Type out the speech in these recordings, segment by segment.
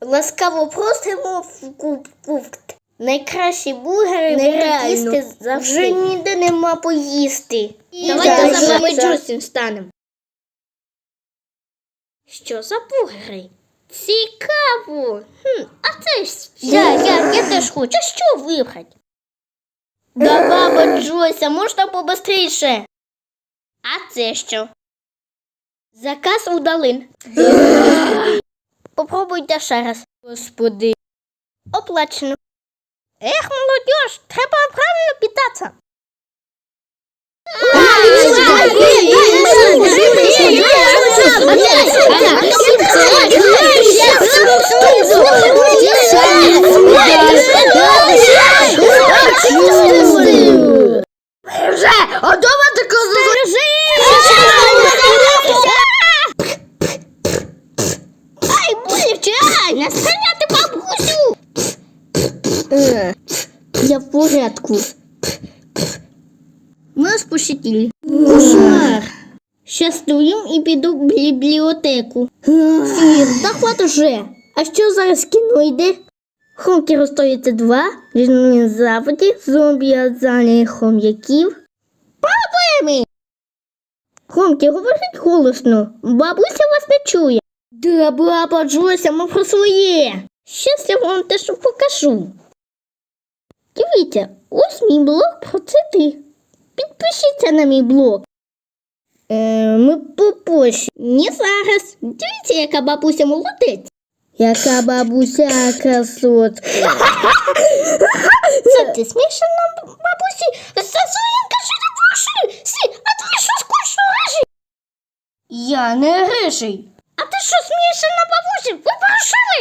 Ласкаво просимо в купкт. Найкращі бургери Нереально. їсти завжди. Вже ніде нема поїсти. Давайте за вами Джустін станемо. Що за бургери? Цікаво. Хм, а це ж я, я, я теж хочу. Що вибрати? Да баба Джося, можна побистріше. А це що? Заказ удалин. Попробуйте ще раз. Господи. Оплачено. Ех, молодежь, треба правильно питатися. Вже, не стріляти бабусю. Я в порядку. Нас пощадили. Кошмар. Щаслуєм і піду в бібліотеку. Фір, та хват уже. А що зараз кіно йде? Хомки 132, Різні заводі, зомбі азалі хом'яків. Проблеми! Хомки, говорить голосно. Бабуся вас не чує. Да, баба Джося, ми про своє. Щас вам теж покажу. Дивіться, ось мій блог про цити. Підпишіться на мій блог. Е, ми попозже. Не зараз. Дивіться, яка бабуся молодець. Яка бабуся красотка. Це ти смішна бабусі? Зазуєнка, що ти пошли? Сі, а ти що скучно рижий? Я не рижий. А ти що смієшся на бабусі? Ви порушили?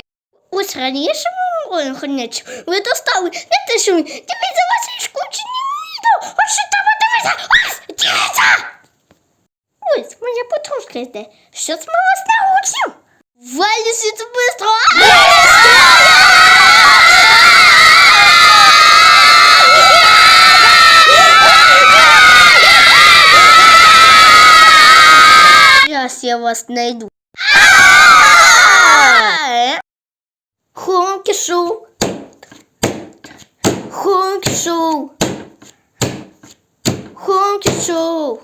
Ось раніше ой, хонячу. Ви достали. Не те, що ви. Дивіться, ваші скучні відео. Ось що треба дивитися. Ось, дивіться. Ось, моя подружка йде. Що з мого научив? Валі звідси бистро. Сейчас я вас найду. Шоу. Хонки шоу.